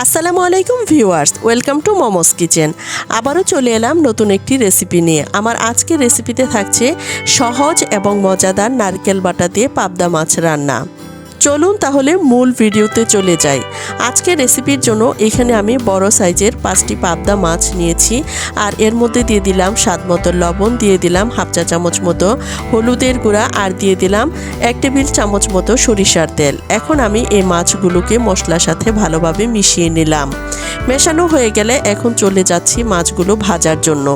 আসসালামু আলাইকুম viewers, welcome to Momos kitchen. আবারও চলে এলাম নতুন একটি রেসিপি নিয়ে। আমার আজকের রেসিপিতে থাকছে সহজ এবং মজাদার নারকেল বাটা দিয়ে পাবদা মাছ রান্না। চলুন তাহলে মূল ভিডিওতে চলে যাই। আজকে রেসিপির জন্য এখানে আমি বড় সাইজের পাঁচটি পাবদা মাছ নিয়েছি। আর এর মধ্যে দিয়ে দিলাম স্বাদ মতো লবণ, দিয়ে দিলাম হাফ চা চামচ মতো হলুদের গুঁড়া, আর দিয়ে দিলাম এক টেবিল চামচ মতো সরিষার তেল। এখন আমি এই মাছগুলোকে মশলার সাথে ভালোভাবে মিশিয়ে নিলাম। মেশানো হয়ে গেলে এখন চলে যাচ্ছি মাছগুলো ভাজার জন্য।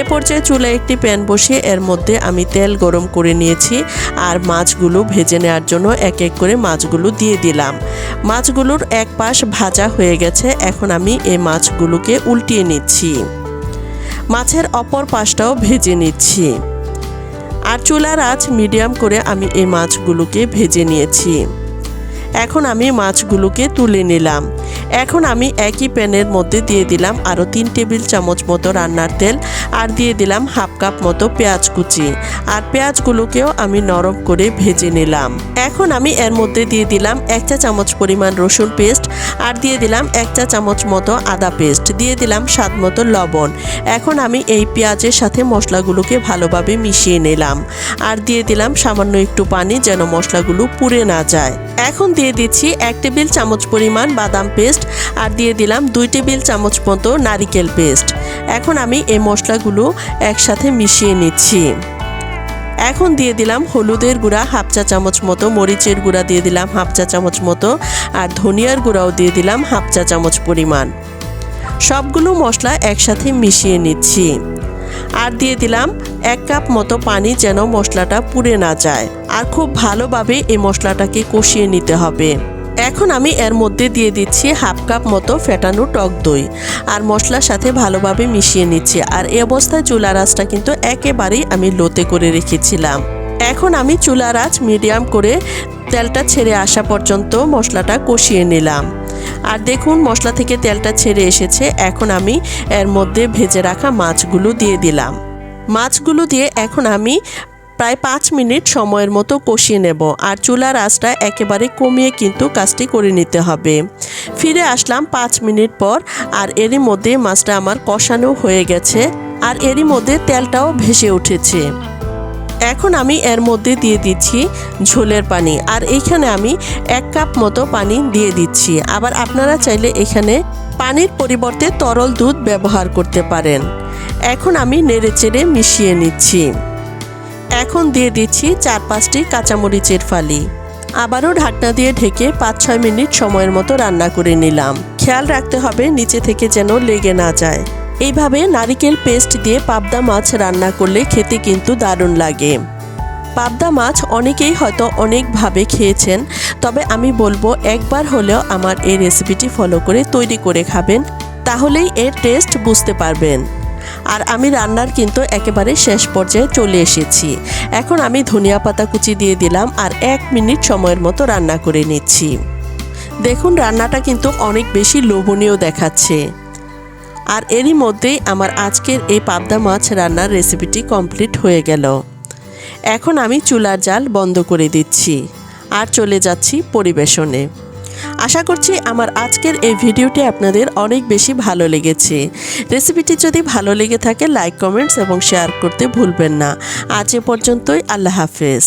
এ পর্যায়ে চুলায় একটি প্যান বসিয়ে এর মধ্যে আমি তেল গরম করে নিয়েছি আর মাছগুলো ভেজে নেওয়ার জন্য এক এক করে মাছগুলো দিয়ে দিলাম। মাছগুলোর এক পাশ ভাজা হয়ে গেছে, এখন আমি এই মাছগুলোকে উল্টিয়ে নিচ্ছি। মাছের অপর পাশটাও ভেজে নিচ্ছি। আর চুলার আঁচ মিডিয়াম করে আমি এই মাছগুলোকে ভেজে নিয়েছি। এখন আমি মাছগুলোকে তুলে নিলাম। এখন আমি একই প্যানের মধ্যে দিয়ে দিলাম আরও তিন টেবিল চামচ মতো রান্নার তেল আর দিয়ে দিলাম হাফ কাপ মতো পেঁয়াজ কুচি। আর পেঁয়াজগুলোকেও আমি নরম করে ভেজে নিলাম। এখন আমি এর মধ্যে দিয়ে দিলাম এক চা চামচ পরিমাণ রসুন পেস্ট আর দিয়ে দিলাম এক চা চামচ মতো আদা পেস্ট। দিয়ে দিলাম স্বাদ মতো লবণ। এখন আমি এই পেঁয়াজের সাথে মশলাগুলোকে ভালোভাবে মিশিয়ে নিলাম। আর দিয়ে দিলাম সামান্য একটু পানি যেন মশলাগুলো পুড়ে না যায়। এখন দিয়ে দিচ্ছি এক টেবিল চামচ পরিমাণ বাদাম পেস্ট আর দিয়ে দিলাম দুই টেবিল চামচ মতো নারিকেল পেস্ট। এখন আমি এই মশলাগুলো একসাথে মিশিয়ে নিচ্ছি। এখন দিয়ে দিলাম হলুদের গুঁড়া হাফ চা চামচ মতো, মরিচের গুঁড়া দিয়ে দিলাম হাফ চা চামচ মতো আর ধনিয়ার গুঁড়াও দিয়ে দিলাম হাফ চা চামচ পরিমাণ। সবগুলো মশলা একসাথে মিশিয়ে নিচ্ছি। আর দিয়ে দিলাম এক কাপ মতো পানি যেন মশলাটা পুড়ে না যায়। আর খুব ভালোভাবে এই মশলাটাকে কষিয়ে নিতে হবে। এখন আমি এর মধ্যে দিয়ে দিচ্ছি হাফ কাপ মতো ফেটানো টক দই। আর মশলার সাথে ভালোভাবে মিশিয়ে নিচ্ছি। আর এই অবস্থায় চুলার আঁচটা কিন্তু একেবারেই আমি লোতে করে রেখেছিলাম। এখন আমি চুলার আঁচ মিডিয়াম করে তেলটা ছেড়ে আসা পর্যন্ত মশলাটা কষিয়ে নিলাম। আর দেখুন, মশলা থেকে তেলটা ছেড়ে এসেছে। এখন আমি এর মধ্যে ভেজে রাখা মাছগুলো দিয়ে দিলাম। মাছগুলো দিয়ে এখন আমি প্রায় পাঁচ মিনিট সময়ের মতো কষিয়ে নেব আর চুলার আঁচটা একেবারে কমিয়ে কিন্তু কাজটি করে নিতে হবে। ফিরে আসলাম পাঁচ মিনিট পর আর এরই মধ্যে মাছটা আমার কষানো হয়ে গেছে আর এরই মধ্যে তেলটাও ভেসে উঠেছে। এখন আমি এর মধ্যে দিয়ে দিচ্ছি ঝোলের পানি আর এইখানে আমি এক কাপ মতো পানি দিয়ে দিচ্ছি। আবার আপনারা চাইলে এখানে পানির পরিবর্তে তরল দুধ ব্যবহার করতে পারেন। এখন আমি নেড়েচেড়ে মিশিয়ে নিচ্ছি। এখন দিয়ে দিচ্ছি চার পাঁচটি কাঁচামরিচের ফালি। আবারও ঢাকনা দিয়ে ঢেকে পাঁচ ছয় মিনিট সময়ের মতো রান্না করে নিলাম। খেয়াল রাখতে হবে নিচে থেকে যেন লেগে না যায়। এইভাবে নারিকেল পেস্ট দিয়ে পাবদা মাছ রান্না করলে খেতে কিন্তু দারুণ লাগে। পাবদা মাছ অনেকেই হয়তো অনেকভাবে খেয়েছেন, তবে আমি বলব একবার হলেও আমার এই রেসিপিটি ফলো করে তৈরি করে খাবেন, তাহলেই এর টেস্ট বুঝতে পারবেন। আর আমি রান্নার কিন্তু একেবারে শেষ পর্যায়ে চলে এসেছি। এখন আমি ধনিয়া পাতা কুচি দিয়ে দিলাম আর এক মিনিট সময়ের মতো রান্না করে নিচ্ছি। দেখুন, রান্নাটা কিন্তু অনেক বেশি লোভনীয় দেখাচ্ছে। আর এরই মধ্যেই আমার আজকের এই পাবদা মাছ রান্নার রেসিপিটি কমপ্লিট হয়ে গেল। এখন আমি চুলার জাল বন্ধ করে দিচ্ছি আর চলে যাচ্ছি পরিবেশনে। আশা করছি আমার আজকের এই ভিডিওটি আপনাদের অনেক বেশি ভালো লেগেছে। রেসিপিটি যদি ভালো লেগে থাকে লাইক কমেন্টস এবং শেয়ার করতে ভুলবেন না। আজ এ পর্যন্তই, আল্লাহ হাফেজ।